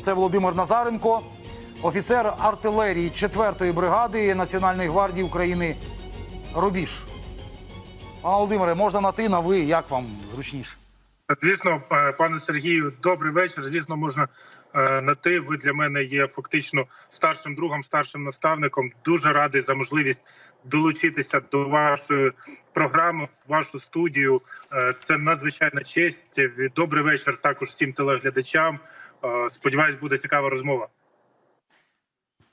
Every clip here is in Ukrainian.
Це Володимир Назаренко, офіцер артилерії 4-ї бригади Національної гвардії України Рубіж. Пане Володимире, можна на ти, на ви, як вам зручніше? Звісно, е, пане Сергію, добрий вечір. Звісно, можна е, на ти. Ви для мене є фактично старшим другом, старшим наставником. Дуже радий за можливість долучитися до вашої програми, вашу студію. Е, Це надзвичайна честь. Добрий вечір також всім телеглядачам. Е, Сподіваюсь, буде цікава розмова.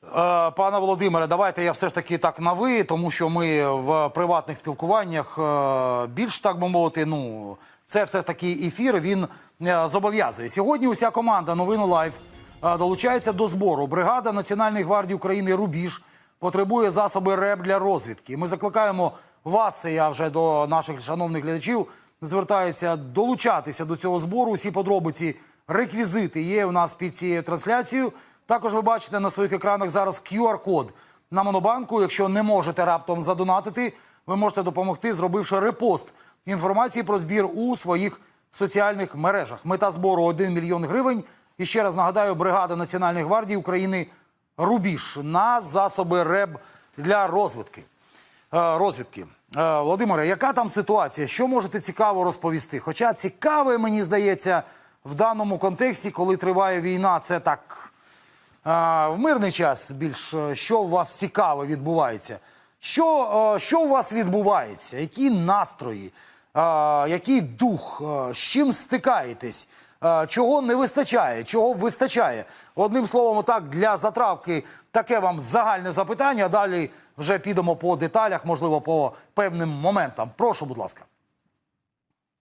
Е, Пане Володимире, давайте я все ж таки так на ви, тому що ми в приватних спілкуваннях е, більш так би мовити, ну це все ж таки ефір. Він зобов'язує. Сьогодні уся команда новини Лайф долучається до збору. Бригада Національної гвардії України Рубіж потребує засоби РЕБ для розвідки. Ми закликаємо вас, я вже до наших шановних глядачів звертаюся долучатися до цього збору. Усі подробиці, реквізити є у нас під цією трансляцією. Також ви бачите на своїх екранах зараз QR-код на Монобанку. Якщо не можете раптом задонатити, ви можете допомогти, зробивши репост інформації про збір у своїх соціальних мережах. Мета збору 1 мільйон гривень. І ще раз нагадаю, бригада Національної гвардії України Рубіж на засоби РЕБ для розвідки. Е. Е, Володимире, яка там ситуація? Що можете цікаво розповісти? Хоча цікаве, мені здається, в даному контексті, коли триває війна, це так в мирний час більш е, що у вас цікаве відбувається. Що, е, що у вас відбувається? Які настрої, який дух, е, з чим стикаєтесь? Чого не вистачає, чого вистачає? Одним словом, так для затравки таке вам загальне запитання. Далі вже підемо по деталях, можливо, по певним моментам. Прошу, будь ласка.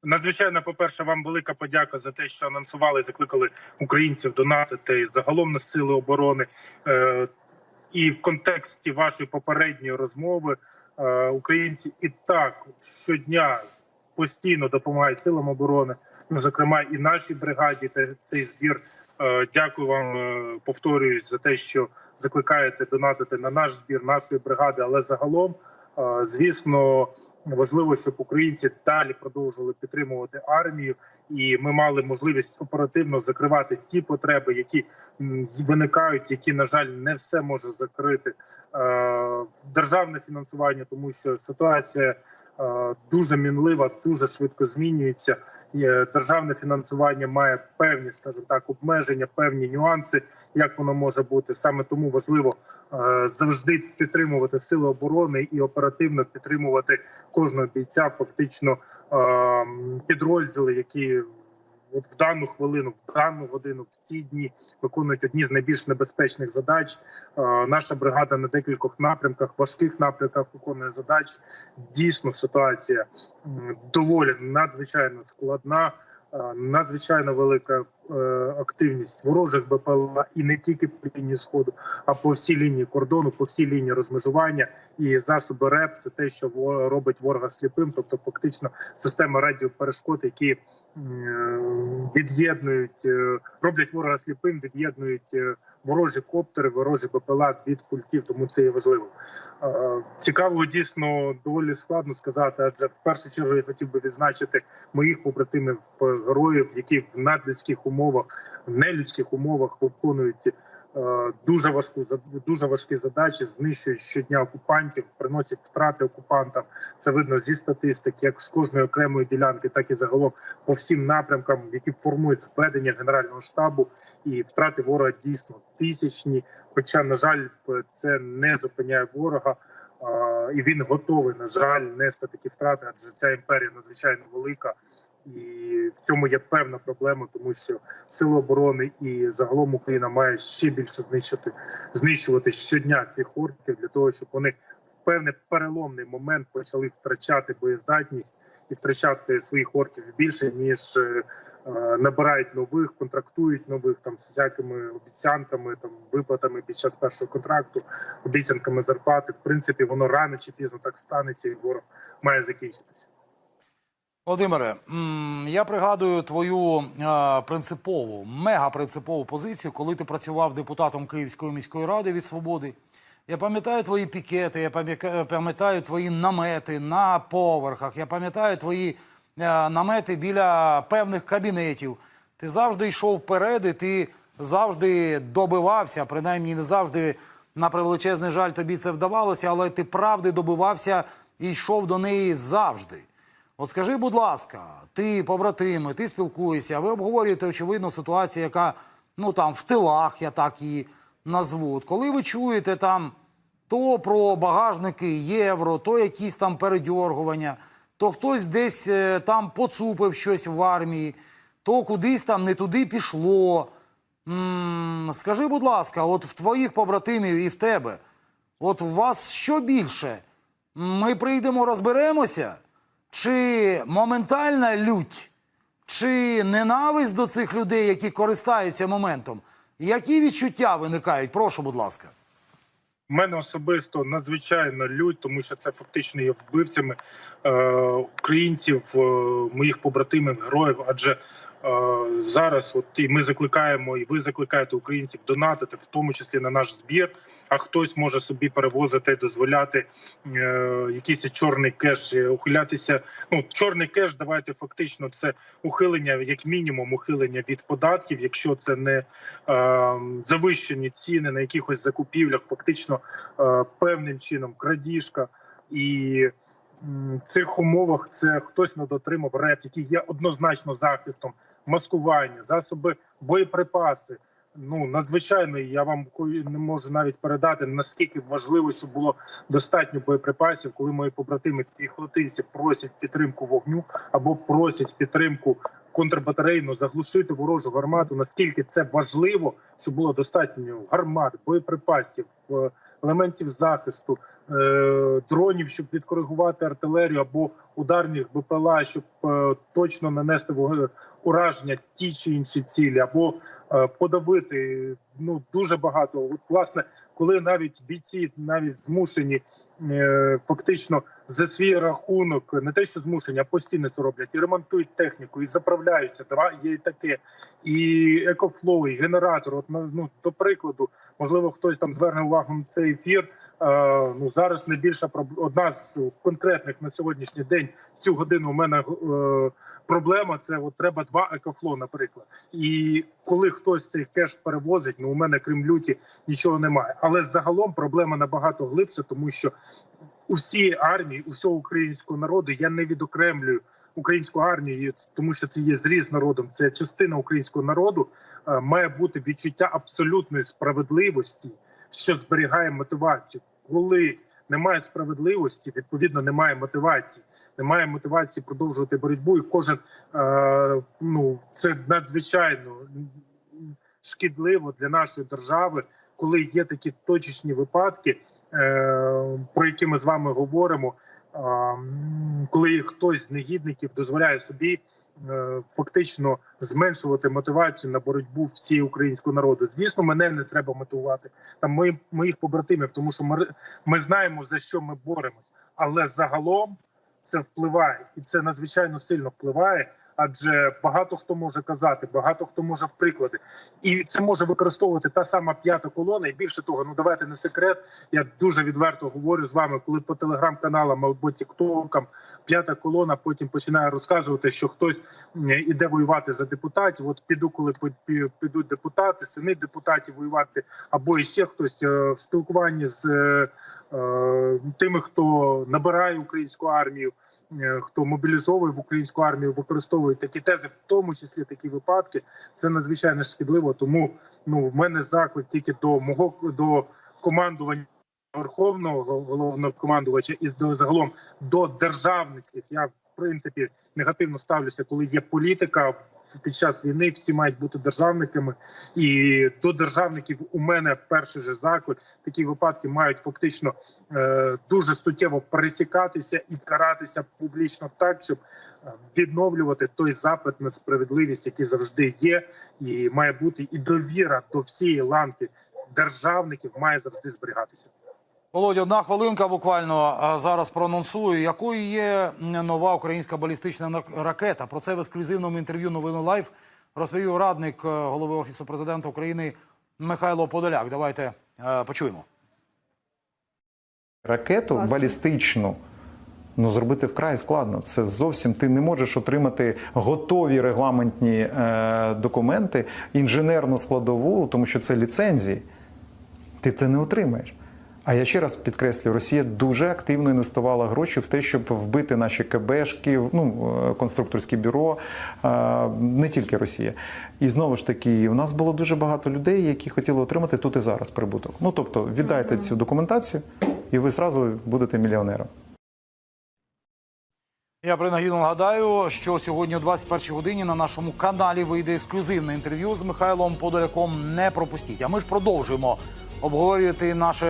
Надзвичайно, по перше, вам велика подяка за те, що анонсували, і закликали українців донатити загалом на сили оборони. Е, І в контексті вашої попередньої розмови е, українці і так щодня постійно допомагають силам оборони, ну зокрема і нашій бригаді. Та цей збір. Е, Дякую вам, повторююсь, за те, що закликаєте донатити на наш збір нашої бригади. Але загалом, звісно, важливо, щоб українці далі продовжували підтримувати армію, і ми мали можливість оперативно закривати ті потреби, які виникають, які на жаль не все може закрити державне фінансування, тому що ситуація. Е, Дуже мінлива, дуже швидко змінюється. Державне фінансування має певні, скажімо так, обмеження, певні нюанси, як воно може бути. Саме тому важливо е, завжди підтримувати сили оборони і оперативно підтримувати кожного бійця, фактично е, підрозділи, які в дану хвилину, в дану годину, в ці дні виконують одні з найбільш небезпечних задач. Е, Наша бригада на декількох напрямках, важких напрямках виконує задачі. Дійсно, ситуація доволі надзвичайно складна. е, Надзвичайно велика активність ворожих БПЛА і не тільки по лінії сходу, а по всій лінії кордону, по всій лінії розмежування і засоби РЕП це те, що робить ворога сліпим, тобто фактично система радіоперешкод, які від'єднують, е, роблять ворога сліпим, від'єднують е, ворожі коптери, ворожі БПЛА від культів, тому це є важливо. Е, Цікаво, дійсно доволі складно сказати, адже в першу чергу я хотів би відзначити моїх побратимів е, героїв, які в надлюдських умовах, в нелюдських умовах виконують. е, Дуже важку дуже важкі задачі, знищують щодня окупантів, приносять втрати окупантам. Це видно зі статистик, як з кожної окремої ділянки, так і загалом по всім напрямкам, які формують зведення генерального штабу, і втрати ворога дійсно тисячні. Хоча, на жаль, це не зупиняє ворога, і він готовий, на жаль, нести такі втрати, адже ця імперія надзвичайно велика. І в цьому є певна проблема, тому що сили оборони і загалом Україна має ще більше знищити знищувати щодня цих орків для того, щоб вони в певний переломний момент почали втрачати боєздатність і втрачати своїх орків більше ніж е, набирають нових, контрактують нових там з всякими обіцянками, там виплатами під час першого контракту, обіцянками зарплати. В принципі, воно рано чи пізно так станеться, і ворог має закінчитися. Володимире, я пригадую твою принципову, мега-принципову позицію, коли ти працював депутатом Київської міської ради від свободи. Я пам'ятаю твої пікети, я пам'ятаю твої намети на поверхах, я пам'ятаю твої е, намети біля певних кабінетів. Ти завжди йшов вперед, і ти завжди добивався, принаймні не завжди на превеличезний жаль тобі це вдавалося, але ти правди добивався і йшов до неї завжди. От скажи, будь ласка, ти побратими, ти спілкуєшся, ви обговорюєте очевидно ситуацію, яка ну там в тилах, я так її назву. От Коли ви чуєте там то про багажники євро, то якісь там передьоргування, то хтось десь е, там поцупив щось в армії, то кудись там не туди пішло. м скажи, будь ласка, от в твоїх побратимів і в тебе, от у вас що більше? Ми прийдемо, розберемося? Чи моментальна лють, чи ненависть до цих людей, які користаються моментом? Які відчуття виникають? Прошу, будь ласка. У мене особисто надзвичайно лють, тому що це фактично є вбивцями е, українців, е, моїх побратимів, героїв. Адже зараз, от і ми закликаємо, і ви закликаєте українців донатити, в тому числі на наш збір. А хтось може собі перевозити, дозволяти е, якийсь чорний кеш, е, ухилятися. Ну, чорний кеш, давайте фактично це ухилення, як мінімум, ухилення від податків, якщо це не е, завищені ціни на якихось закупівлях, фактично е, певним чином крадіжка і. Цих умовах це хтось не дотримав реп, який є однозначно захистом, маскування, засоби, боєприпаси. Ну надзвичайно я вам не можу навіть передати наскільки важливо, щоб було достатньо боєприпасів, коли мої побратими піхотинці просять підтримку вогню або просять підтримку контрбатарейну заглушити ворожу гармату. Наскільки це важливо, щоб було достатньо гармат, боєприпасів, е, елементів захисту, е, дронів, щоб відкоригувати артилерію або ударних БПЛА, щоб е, точно нанести ураження ті чи інші цілі, або е, подавити. Ну дуже багато. От, власне, коли навіть бійці навіть змушені фактично за свій рахунок, не те, що змушені, а постійно це роблять і ремонтують техніку, і заправляються. Давай є і таке, і екофлоу, і генератор. От ну, ну, до прикладу, можливо, хтось там зверне увагу на цей ефір. Е, ну зараз найбільша одна з конкретних на сьогоднішній день цю годину. У мене е, проблема. Це от треба два екофло, наприклад. І коли хтось цей кеш перевозить, ну у мене крім люті нічого немає. Але загалом проблема набагато глибше, тому що у всій армії, у всього українського народу я не відокремлюю українську армію, тому що це є зріз народом. Це частина українського народу. е, Має бути відчуття абсолютної справедливості, що зберігає мотивацію. Коли немає справедливості, відповідно немає мотивації. Немає мотивації продовжувати боротьбу, і кожен е, ну це надзвичайно шкідливо для нашої держави, коли є такі точечні випадки, про які ми з вами говоримо. е, Коли хтось з негідників дозволяє собі е, фактично зменшувати мотивацію на боротьбу всієї українського народу. Звісно, мене не треба мотивувати там мої, моїх побратимів, тому що ми, ми знаємо за що ми боремось, але загалом це впливає, і це надзвичайно сильно впливає. Адже багато хто може казати, багато хто може в приклади, і це може використовувати та сама п'ята колона. І більше того, ну давайте не секрет. Я дуже відверто говорю з вами, коли по телеграм-каналам або тіктокам п'ята колона потім починає розказувати, що хтось іде воювати за депутатів. От піду, коли підуть депутати, сини депутатів воювати, або іще хтось е, в спілкуванні з е, е, тими, хто набирає українську армію. Е, Хто мобілізовує в українську армію, використовує такі тези, в тому числі такі випадки, це надзвичайно шкідливо. Тому ну в мене заклик тільки до мого до командування верховного головного командувача і до загалом до державницьких. Я в принципі негативно ставлюся, коли є політика. Під час війни всі мають бути державниками, і до державників у мене перший же заклик. Такі випадки мають фактично е, дуже суттєво пересікатися і каратися публічно так, щоб е, відновлювати той запит на справедливість, який завжди є, і має бути і довіра до всієї ланки державників має завжди зберігатися. Володя, одна хвилинка буквально зараз проанонсую, якою є нова українська балістична ракета. Про це в ексклюзивному інтерв'ю новини Лайф розповів радник е, голови офісу президента України Михайло Подоляк. Давайте е, почуємо. ракету Класно. балістичну Ну, зробити вкрай складно. Це зовсім ти не можеш отримати готові регламентні е, документи, інженерну складову, тому що це ліцензії. Ти це не отримаєш. А я ще раз підкреслюю, Росія дуже активно інвестувала гроші в те, щоб вбити наші КБшки, ну е, конструкторське бюро, е, не тільки Росія. І знову ж таки, у нас було дуже багато людей, які хотіли отримати тут і зараз прибуток. Ну тобто, віддайте цю документацію, і ви зразу будете мільйонером. Я принагідно нагадаю, що сьогодні о 21 годині на нашому каналі вийде ексклюзивне інтерв'ю з Михайлом Подоляком. Не пропустіть. А ми ж продовжуємо обговорювати наше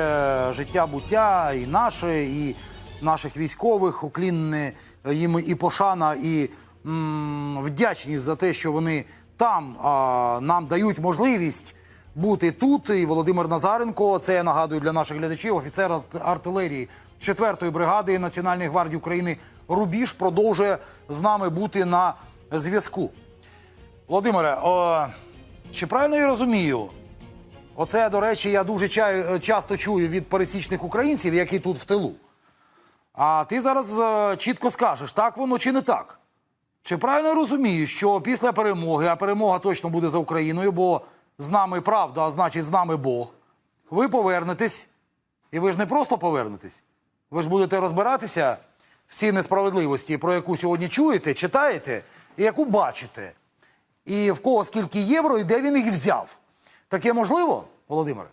життя, буття, і наше, і наших військових. Уклінне їм і пошана, і м, вдячність за те, що вони там а, нам дають можливість бути тут. І Володимир Назаренко, це я нагадую для наших глядачів, офіцер артилерії 4-ї бригади Національної гвардії України Рубіж продовжує з нами бути на зв'язку. Володимире, о, чи правильно я розумію? Оце, до речі, я дуже ча- часто чую від пересічних українців, які тут в тилу. А ти зараз е, чітко скажеш, так воно чи не так? Чи правильно розумію, що після перемоги, а перемога точно буде за Україною, бо з нами правда, а значить з нами Бог, ви повернетесь, і ви ж не просто повернетесь, ви ж будете розбиратися в цій несправедливості, про яку сьогодні чуєте, читаєте і яку бачите. І в кого скільки євро і де він їх взяв. Таке можливо, Володимире?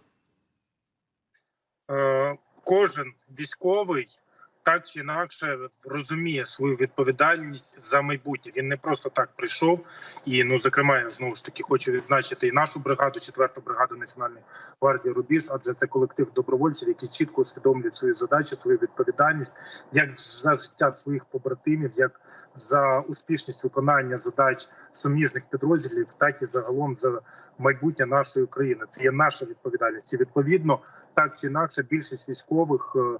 Е, кожен військовий так чи інакше розуміє свою відповідальність за майбутнє. Він не просто так прийшов. І ну, зокрема, я знову ж таки хочу відзначити і нашу бригаду, четверту бригаду Національної гвардії Рубіж, адже це колектив добровольців, які чітко усвідомлюють свою задачу, свою відповідальність, як за життя своїх побратимів, як за успішність виконання задач суміжних підрозділів, так і загалом за майбутнє нашої країни. Це є наша відповідальність. І відповідно, так чи інакше, більшість військових е,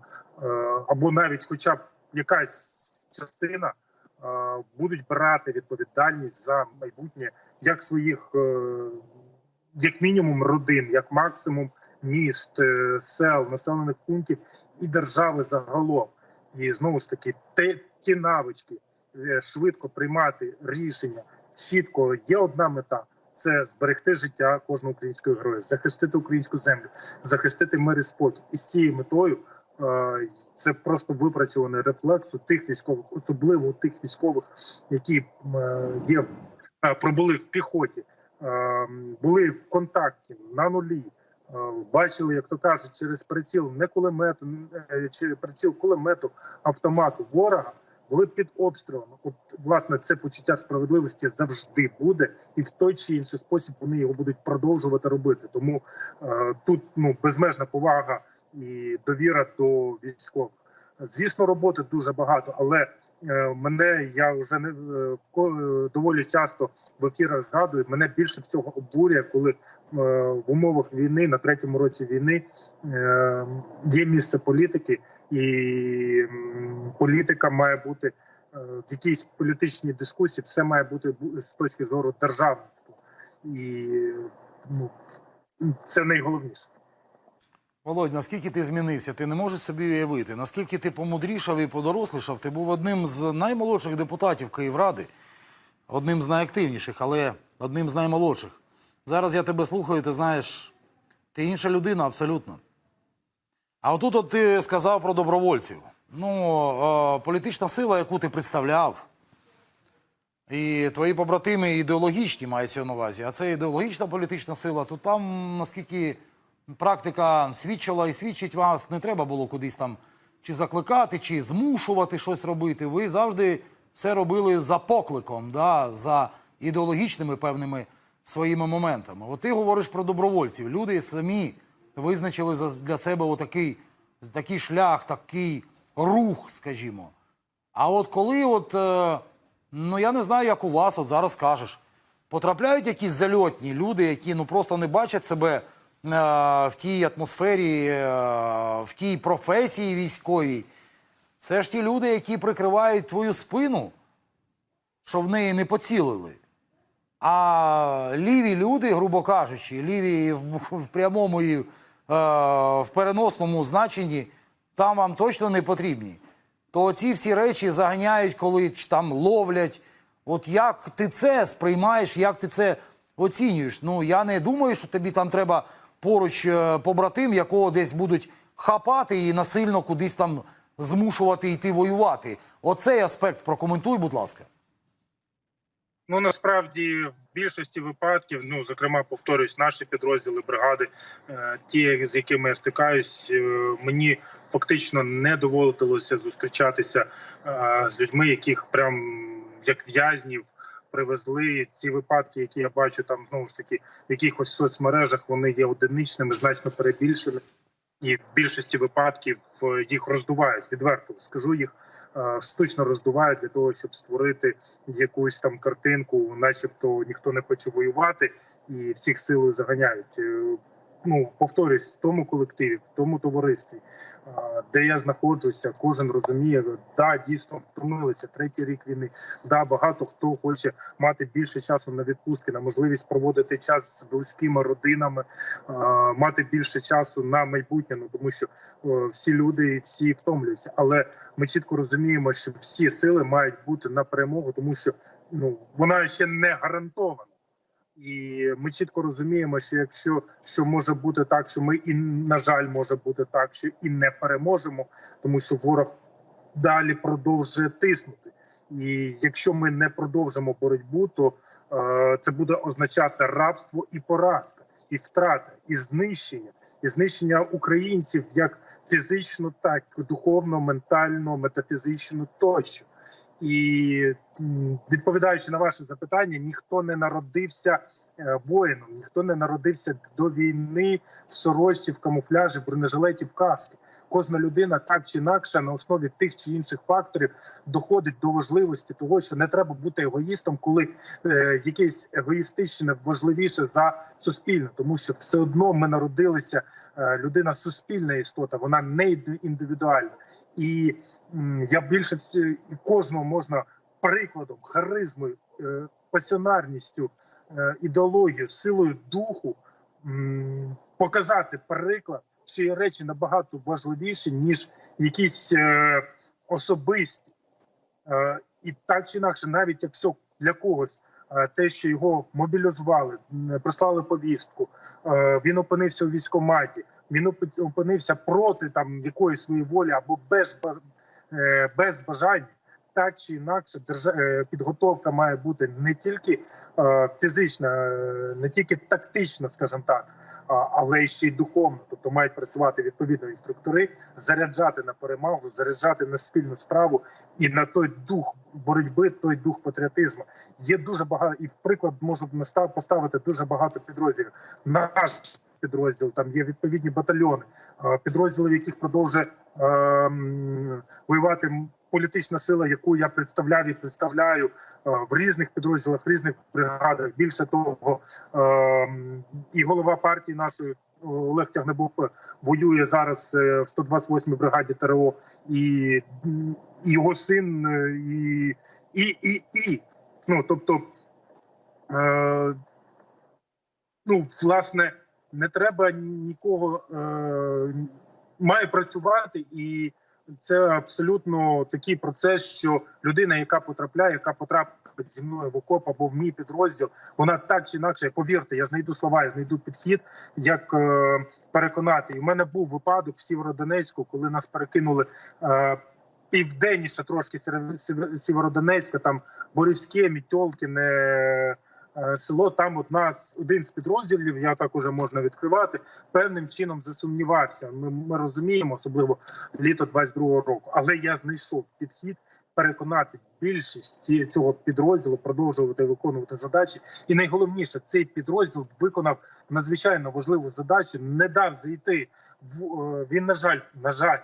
або навіть, хоча б якась частина, е, будуть брати відповідальність за майбутнє як своїх, е, як мінімум, родин, як максимум міст, е, сел, населених пунктів і держави загалом. І знову ж таки, те, ті навички е, швидко приймати рішення чітко є одна мета. Це зберегти життя кожного українського героя, захистити українську землю, захистити мир і спокій. І з цією метою е, це просто випрацьований рефлекс у тих військових, особливо у тих військових, які е, є е, пробули в піхоті, були в контакті на нулі. Бачили, як то кажуть, через приціл не кулемету, е, чи приціл кулемету автомату ворога були під обстрілом. От власне це почуття справедливості завжди буде, і в той чи інший спосіб вони його будуть продовжувати робити. Тому е, тут ну безмежна повага і довіра до військових. Звісно, роботи дуже багато, але е, мене я вже не е, е, доволі часто в ефірах згадую. Мене більше всього обурює, коли в умовах війни на третьому році війни є місце політики, і політика має бути в якійсь політичній дискусії, все має бути бу- з точки зору державництва, і ну, це найголовніше. Володь, наскільки ти змінився, ти не можеш собі уявити. Наскільки ти помудрішав і подорослішав, ти був одним з наймолодших депутатів Київради, одним з найактивніших, але одним з наймолодших. Зараз я тебе слухаю, ти знаєш, ти інша людина абсолютно. А отут от ти сказав про добровольців. Ну, політична сила, яку ти представляв, і твої побратими ідеологічні мається на увазі, а це ідеологічна політична сила, то там, наскільки практика свідчила і свідчить вас, не треба було кудись там чи закликати, чи змушувати щось робити. Ви завжди все робили за покликом, да, за ідеологічними певними своїми моментами. От ти говориш про добровольців. Люди самі визначили для себе отакий, такий шлях, такий рух, скажімо. А от коли, от, е, ну я не знаю, як у вас, от зараз кажеш, потрапляють якісь зальотні люди, які ну просто не бачать себе в тій атмосфері, е, в тій професії військовій. Це ж ті люди, які прикривають твою спину, що в неї не поцілили. А ліві люди, грубо кажучи, ліві в, прямому і е, в переносному значенні, там вам точно не потрібні. то ці всі речі заганяють, коли там ловлять. От як ти це сприймаєш, як ти це оцінюєш? Ну я не думаю, що тобі там треба поруч е, побратим, якого десь будуть хапати і насильно кудись там змушувати йти воювати. Оцей аспект прокоментуй, будь ласка. Ну насправді в більшості випадків, ну зокрема, повторюсь, наші підрозділи бригади, е, ті, з якими я стикаюсь, е, мені фактично не доводилося зустрічатися з людьми, яких прям як в'язнів. Привезли ці випадки, які я бачу там знову ж таки в якихось соцмережах. Вони є одиничними, значно перебільшеними, і в більшості випадків е, їх роздувають відверто. Скажу їх е, штучно роздувають для того, щоб створити якусь там картинку, начебто ніхто не хоче воювати, і всіх силою заганяють. Е, Ну, повторюсь, в тому колективі, в тому товаристві, де я знаходжуся, кожен розуміє, да, дійсно втомилися третій рік війни. Да, багато хто хоче мати більше часу на відпустки, на можливість проводити час з близькими родинами, мати більше часу на майбутнє. Ну тому що е, всі люди всі втомлюються. Але ми чітко розуміємо, що всі сили мають бути на перемогу, тому що ну вона ще не гарантована. І ми чітко розуміємо, що якщо що може бути так, що ми і на жаль може бути так, що і не переможемо, тому що ворог далі продовжує тиснути. І якщо ми не продовжимо боротьбу, то е, це буде означати рабство і поразка, і втрата, і знищення, і знищення українців як фізично, так і духовно, ментально, метафізично тощо. І відповідаючи на ваше запитання, ніхто не народився е, воїном, ніхто не народився до війни в сорочці, в камуфляжі, в бронежилеті, в каски. Кожна людина так чи інакше на основі тих чи інших факторів доходить до важливості того, що не треба бути егоїстом, коли е, якесь егоїстичне важливіше за суспільне, тому що все одно ми народилися. Е, людина суспільна істота, вона не інди- індивідуальна. І м, я більше всі- кожного можна прикладом, харизмою, е, пасіонарністю, е, ідеологією, силою духу показати приклад, що є речі набагато важливіші, ніж якісь е, особисті. І так чи інакше, навіть якщо для когось те, що його мобілізували, прислали повістку, він опинився у військкоматі, він опи- опинився проти там якоїсь своєї волі або без, без бажання. Так чи інакше, е, підготовка має бути не тільки е, фізична, е, не тільки тактична, скажімо так, але ще й духовно. Тобто мають працювати відповідно інструктори, заряджати на перемогу, заряджати на спільну справу і на той дух боротьби, той дух патріотизму. Є дуже багато, і в приклад можу поставити дуже багато підрозділів. Наш підрозділ там є відповідні батальйони, е, підрозділи, в яких продовжує е, воювати політична сила, яку я представляв і представляю е, в різних підрозділах, різних бригадах. Більше того, і голова партії нашої. Олег Тягнебок воює зараз в 128-й бригаді ТРО, і, його син, і, і, і, і. Ну тобто, е, ну, власне, не треба нікого е, має працювати, і це абсолютно такий процес, що людина, яка потрапляє, яка потрапить зі мною в окоп або в мій підрозділ, вона так чи інакше, повірте, я знайду слова, я знайду підхід, як е, переконати. І в мене був випадок в Сєвєродонецьку, коли нас перекинули. Е, Південніше трошки Сєвєр- Сєвєр- Сєвєродонецька, там Борівське, Мітьолкіне, е, село. Там одна з один з підрозділів, я так уже можна відкривати, певним чином засумнівався. Ми, ми розуміємо, особливо літо 22-го року. Але я знайшов підхід переконати більшість цього підрозділу продовжувати виконувати задачі. І найголовніше, цей підрозділ виконав надзвичайно важливу задачу. Не дав зайти в е, він. На жаль, на жаль,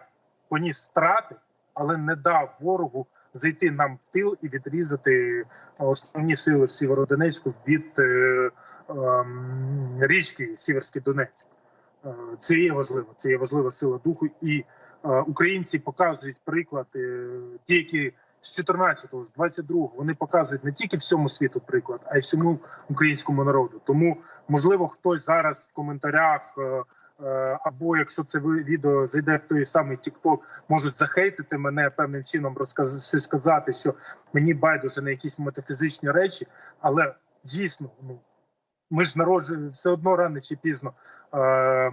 поніс страти, але не дав ворогу зайти нам в тил і відрізати основні сили в Сєвєродонецьку від е, е, річки Сіверський Донецьк. Е, Це є важливо. Це є важлива сила духу, і е, українці показують приклад. е, Ті, які з 14-го, з 22-го вони показують не тільки всьому світу приклад, а й всьому українському народу. Тому можливо хтось зараз в коментарях. е, е, Або якщо це відео зайде в той самий TikTok, можуть захейтити мене певним чином, розказ щось сказати, що мені байдуже на якісь метафізичні речі, але дійсно, ну ми ж народжуємо все одно рано чи пізно. Е,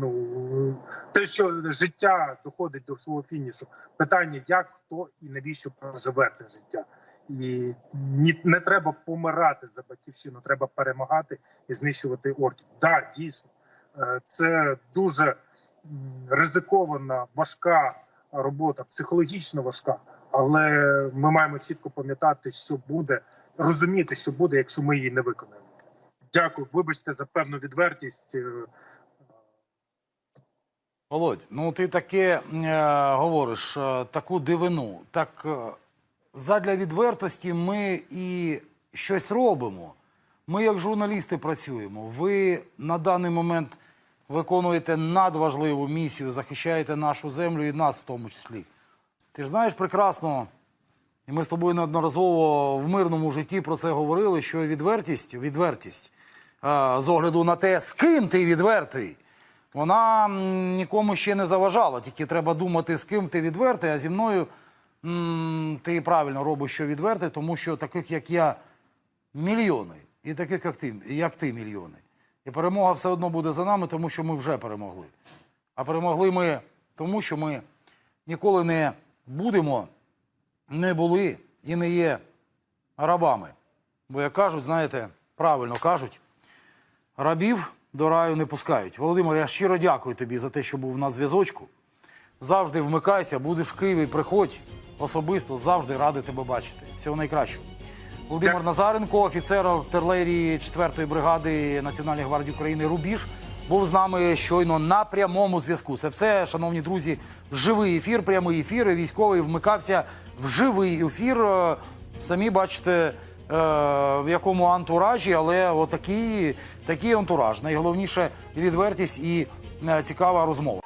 ну те, що життя доходить до свого фінішу, питання, як хто і навіщо проживе це життя. І ні, не треба помирати за батьківщину, треба перемагати і знищувати орків. Так, да, дійсно, е, це дуже ризикована, важка робота, психологічно важка. Але ми маємо чітко пам'ятати, що буде, розуміти, що буде, якщо ми її не виконаємо. Дякую, вибачте за певну відвертість. Е, Володь, ну ти таке е, говориш, е, таку дивину. Так е, задля відвертості ми і щось робимо. Ми, як журналісти, працюємо. Ви на даний момент виконуєте надважливу місію, захищаєте нашу землю і нас в тому числі. Ти ж знаєш прекрасно, і ми з тобою неодноразово в мирному житті про це говорили, що відвертість, відвертість з огляду на те, з ким ти відвертий, вона нікому ще не заважала. Тільки треба думати, з ким ти відвертий, а зі мною ти правильно робиш, що відвертий, тому що таких, як я, мільйони. І таких, як ти, як ти, мільйони. І перемога все одно буде за нами, тому що ми вже перемогли. А перемогли ми тому, що ми ніколи не будемо, не були і не є рабами. Бо, як кажуть, знаєте, правильно кажуть, рабів до раю не пускають. Володимир, я щиро дякую тобі за те, що був на зв'язочку. Завжди вмикайся, будеш в Києві, приходь особисто, завжди радий тебе бачити. Всього найкращого. Володимир. Назаренко, офіцер артилерії 4-ї бригади Національної гвардії України Рубіж, був з нами щойно на прямому зв'язку. Це все, шановні друзі, живий ефір, прямий ефір. Військовий вмикався в живий ефір. Е, Самі бачите, в якому антуражі, але отакий такий антураж. Найголовніше відвертість і е, цікава розмова.